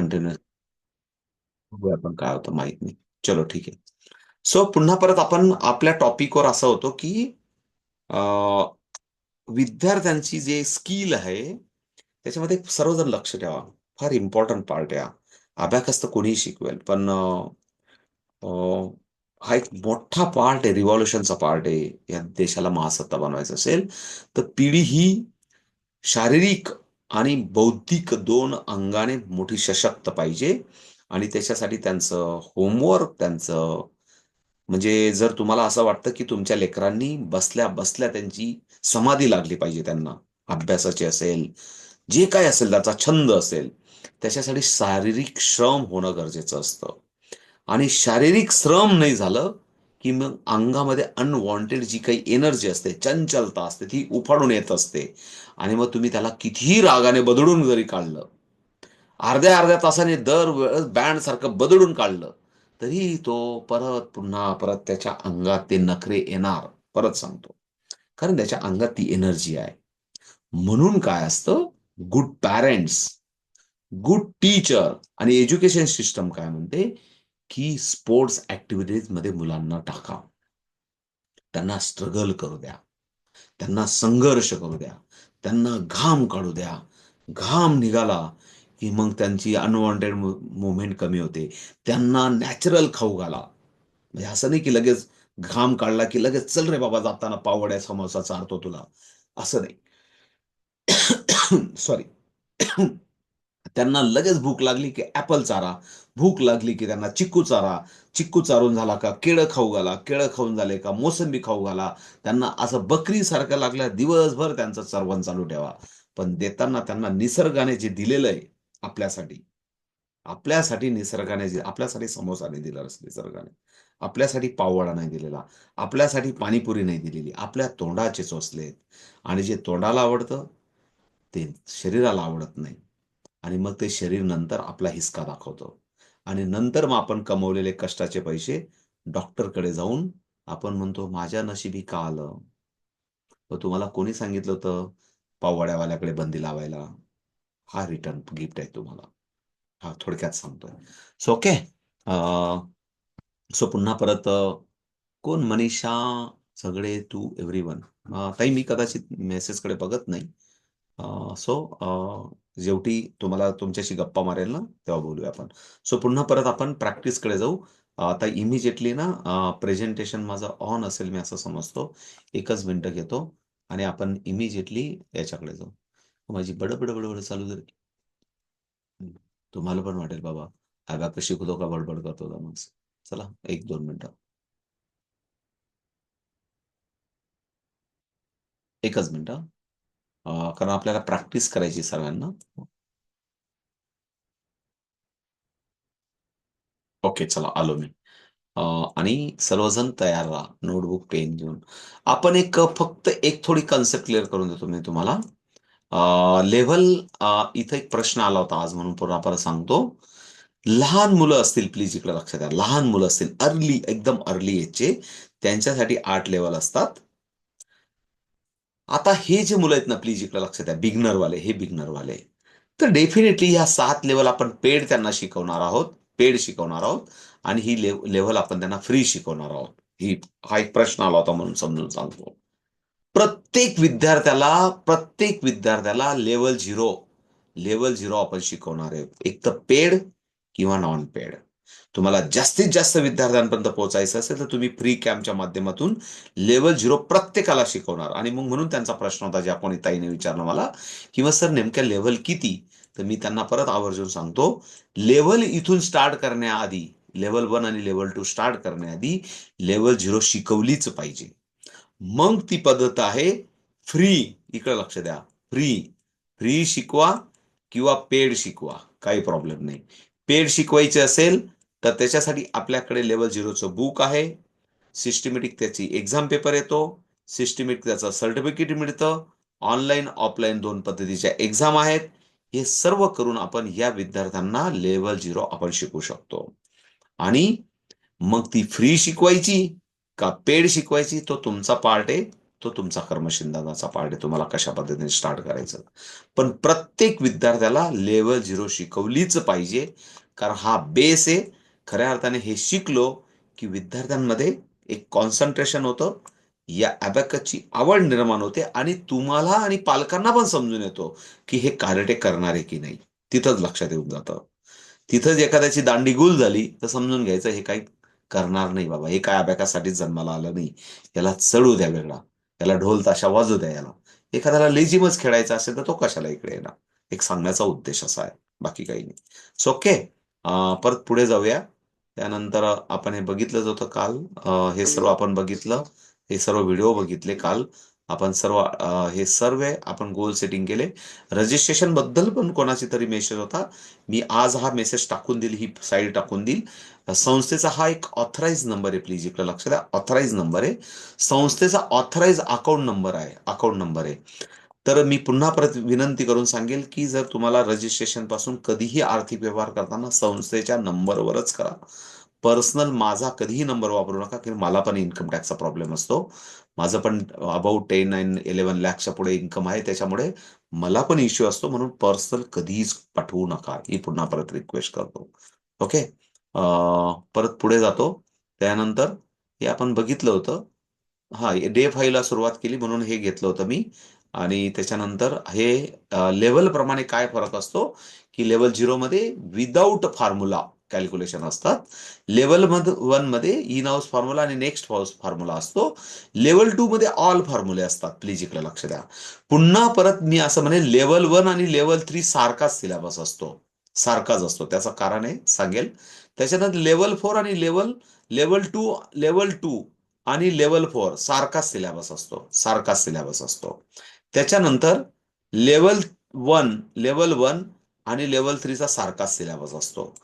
Continue आपण काय होतं माहीत नाही. चलो ठीक आहे. सो पुन्हा परत आपण आपल्या टॉपिकवर असं होतो की विद्यार्थ्यांची जे स्किल आहे त्याच्यामध्ये सर्वजण लक्ष ठेवा. फार इम्पॉर्टंट पार्ट आहे अभ्यास तर कोणीही शिकवेल पण हा एक मोठा पार्ट आहे रिव्हॉल्युशनचा पार्ट आहे. या देशाला महासत्ता बनवायचा असेल तर पिढी ही शारीरिक आणि बौद्धिक दोन अंगाने मोठी सशक्त पाहिजे. आणि त्याच्यासाठी त्यांचं होमवर्क त्यांचं म्हणजे जर तुम्हाला असं वाटतं की तुमच्या लेकरांनी बसल्या बसल्या त्यांची समाधी लागली पाहिजे त्यांना अभ्यासाची असेल जे काय असेल त्याचा छंद असेल त्याच्यासाठी शारीरिक श्रम होणं गरजेचं असतं. आणि शारीरिक श्रम नाही झालं की मग अंगामध्ये अनवॉन्टेड जी काही एनर्जी असते चंचलता असते ती उफाडून येत असते. आणि मग तुम्ही त्याला कितीही रागाने बदडून जरी काढलं अर्ध्या अर्ध्या तासाने दरवेळेस बँड सारखं बदडून काढलं तरी तो परत पुन्हा परत त्याच्या अंगात ते नखरे येणार. परत सांगतो. कारण त्याच्या अंगात ती एनर्जी आहे. म्हणून काय असतं? गुड पॅरेंट्स गुड टीचर आणि एज्युकेशन सिस्टम काय म्हणते? की स्पोर्ट्स ऍक्टिव्हिटीजमध्ये मुलांना टाका. त्यांना स्ट्रगल करू द्या. त्यांना संघर्ष करू द्या. त्यांना घाम काढू द्या. घाम निघाला की मग त्यांची अनवॉन्टेड मुवमेंट कमी होते. त्यांना नॅचरल खाऊ घाला. म्हणजे असं नाही की लगेच घाम काढला की लगेच चल रे बाबा जाताना पावड्या समोसा चारतो तुला. असं नाही. सॉरी त्यांना लगेच भूक लागली की ॲपल चारा भूक लागली की त्यांना चिक्कू चारा. चिक्कू चारून झाला का केळं खाऊ घाला केळं खाऊन झाले का मोसंबी खाऊ घाला. त्यांना असं बकरी सारखं लागलं दिवसभर त्यांचं सर्वन चालू ठेवा. पण देताना त्यांना निसर्गाने जे दिलेलं आहे आपल्यासाठी आपल्यासाठी निसर्गाने जे आपल्यासाठी समोसा नाही दिला निसर्गाने. आपल्यासाठी पाववाडा नाही दिलेला आपल्यासाठी पाणीपुरी नाही दिलेली आपल्या तोंडाचे चोचले आणि जे तोंडाला आवडतं ते शरीराला आवडत नाही. आणि मग ते शरीर नंतर आपला हिसका दाखवतो. आणि नंतर मग आपण कमवलेले कष्टाचे पैसे डॉक्टरकडे जाऊन आपण म्हणतो माझ्या नशिबी का आलं? व तुम्हाला कोणी सांगितलं होतं पाववाड्यावाल्याकडे बंदी लावायला? हा रिटर्न गिफ्ट आहे तुम्हाला. हा थोडक्यात सांगतोय. सो ओके सो पुन्हा परत कोण? मनीषा सगळे तू एव्हरी वन ताई मी कदाचित मेसेजकडे बघत नाही. सो जेवढी तुम्हाला तुमच्याशी गप्पा मारेल ना तेव्हा बोलूया आपण. सो पुन्हा परत आपण प्रॅक्टिसकडे जाऊ. आता इमिजिएटली ना प्रेझेंटेशन माझं ऑन असेल मी असं समजतो. एकच मिनटं घेतो आणि आपण इमिजिएटली याच्याकडे जाऊ. माझी बडबड बडबड चालू झाली. तुम्हाला पण वाटेल बाबा. अगा शिकतो का बडबड करतो का मग चला एक दोन मिनिटं. एकच मिनटं. कारण आपल्याला प्रॅक्टिस करायची सर्वांना. ओके चला आलो मी. आणि सर्वजण तयार राहा नोटबुक पेन घेऊन. आपण एक फक्त एक थोडी कन्सेप्ट क्लिअर करून देतो मी तुम्हाला. लेव्हल इथं एक प्रश्न आला होता आज म्हणून पुन्हा परत सांगतो. लहान मुलं असतील प्लीज इकडे लक्षात द्या. लहान मुलं असतील अर्ली एकदम अर्ली एजचे त्यांच्यासाठी आठ लेवल असतात. आता हे जे मुलं आहेत ना प्लीज इकडे लक्षात द्या. बिगनरवाले हे बिगनरवाले. तर डेफिनेटली ह्या सात लेवल आपण पेड त्यांना शिकवणार आहोत. पेड शिकवणार आहोत. आणि ही लेवल आपण त्यांना फ्री शिकवणार आहोत. ही हा एक प्रश्न आला होता म्हणून समजून सांगतो. प्रत्येक विद्यार्थ्याला प्रत्येक विद्यार्थ्याला लेवल झिरो लेवल झिरो आपण शिकवणार आहे एक तर पेड किंवा नॉन पेड तुम्हाला जास्तीत जास्त विद्यार्थ्यांपर्यंत पोहोचायचं असेल तर तुम्ही फ्री कॅम्पच्या माध्यमातून लेवल झिरो प्रत्येकाला शिकवणार. आणि मग म्हणून त्यांचा प्रश्न होता जे आपण ताईने विचारलं मला किंवा सर नेमक्या लेवल किती? तर मी त्यांना परत आवर्जून सांगतो लेवल इथून स्टार्ट करण्याआधी लेवल वन आणि लेवल टू स्टार्ट करण्याआधी लेवल झिरो शिकवलीच पाहिजे. मग ती पद्धत आहे फ्री इकडे लक्ष द्या. फ्री फ्री शिकवा किंवा पेड शिकवा. काही प्रॉब्लेम नाही. पेड शिकवायचे असेल तर त्याच्यासाठी आपल्याकडे लेवल झिरोचं बुक आहे. सिस्टमॅटिक त्याची एक्झाम पेपर येतो. सिस्टमॅटिक त्याचं सर्टिफिकेट मिळतं. ऑनलाईन ऑफलाईन दोन पद्धतीच्या एक्झाम आहेत. हे सर्व करून आपण या विद्यार्थ्यांना लेवल झिरो आपण शिकू शकतो. आणि मग ती फ्री शिकवायची का पेड शिकवायची तो तुमचा पार्ट आहे. तो तुमचा कर्मशिंदनाचा पार्ट आहे. तुम्हाला कशा पद्धतीने स्टार्ट करायचं. पण प्रत्येक विद्यार्थ्याला लेवल झिरो शिकवलीच पाहिजे. कारण हा बेस आहे. खऱ्या अर्थाने हे शिकलो की विद्यार्थ्यांमध्ये एक कॉन्सन्ट्रेशन होतं. या अबॅकची आवड निर्माण होते आणि तुम्हाला आणि पालकांना पण समजून येतो की हे कार्य करणार आहे की नाही. तिथंच लक्षात येऊन जातं. तिथंच एखाद्याची दांडी गुल झाली तर समजून घ्यायचं हे काही करणार नाही बाबा. हे काय अभ्यासासाठीच जन्माला आलं नाही. याला चढू द्या वेगळा. याला ढोल ताशा वाजू द्या याला. एखाद्याला लेझिमच खेळायचा असेल तर तो कशाला इकडे येणार? एक सांगण्याचा उद्देश असा आहे. बाकी काही नाही. सो ओके परत पुढे जाऊया. त्यानंतर आपण हे बघितलंच होतं काल. हे सर्व आपण बघितलं. हे सर्व व्हिडिओ बघितले काल. आपण सर्व हे सर्व आपण गोल सेटिंग केले. रजिस्ट्रेशनबद्दल पण कोणाची तरी मेसेज होता. मी आज हा मेसेज टाकून देईल ही साईड टाकून देईल. संस्थेचा हा एक ऑथराईज नंबर आहे प्लीज इकडे लक्ष द्या. ऑथराईज नंबर आहे. संस्थेचा ऑथराईज अकाउंट नंबर आहे. अकाउंट नंबर आहे. तर मी पुन्हा परत विनंती करून सांगेल की जर तुम्हाला रजिस्ट्रेशनपासून कधीही आर्थिक व्यवहार करताना संस्थेच्या नंबरवरच करा. पर्सनल माझा कधीही नंबर वापरू नका की मला पण इन्कम टॅक्सचा प्रॉब्लेम असतो. माझं पण अबाउट टेन नाईन इलेव्हन लॅक्सच्या पुढे इन्कम आहे त्याच्यामुळे मला पण इश्यू असतो म्हणून पर्सनल कधीच पाठवू नका ही पुन्हा परत रिक्वेस्ट करतो. ओके परत पुढे जातो. त्यानंतर हे आपण बघितलं होतं. हा डे फाईव्हला सुरुवात केली म्हणून हे घेतलं होतं मी. आणि त्याच्यानंतर हे लेवल प्रमाणे काय फरक असतो? की लेवल झिरो मध्ये विदाऊट फॉर्म्युला कॅल्क्युलेशन असतात. लेवल वनमध्ये इन हाऊस फॉर्म्युला आणि नेक्स्ट हाऊस फॉर्म्युला असतो. लेवल टू मध्ये ऑल फॉर्म्युले असतात. प्लीज इकडे लक्ष द्या. पुन्हा परत मी असं म्हणे लेवल वन आणि लेवल थ्री सारखाच सिलेबस असतो. सारखाच असतो. त्याचं कारण आहे सांगेल. त्याच्यानंतर लेवल फोर आणि level level two level two आणि लेवल फोर सारखाच सिलेबस असतो. सारखाच सिलेबस असतो. त्याच्यानंतर लेवल वन लेवल वन आणि लेवल थ्रीचा सारखाच सिलेबस असतो.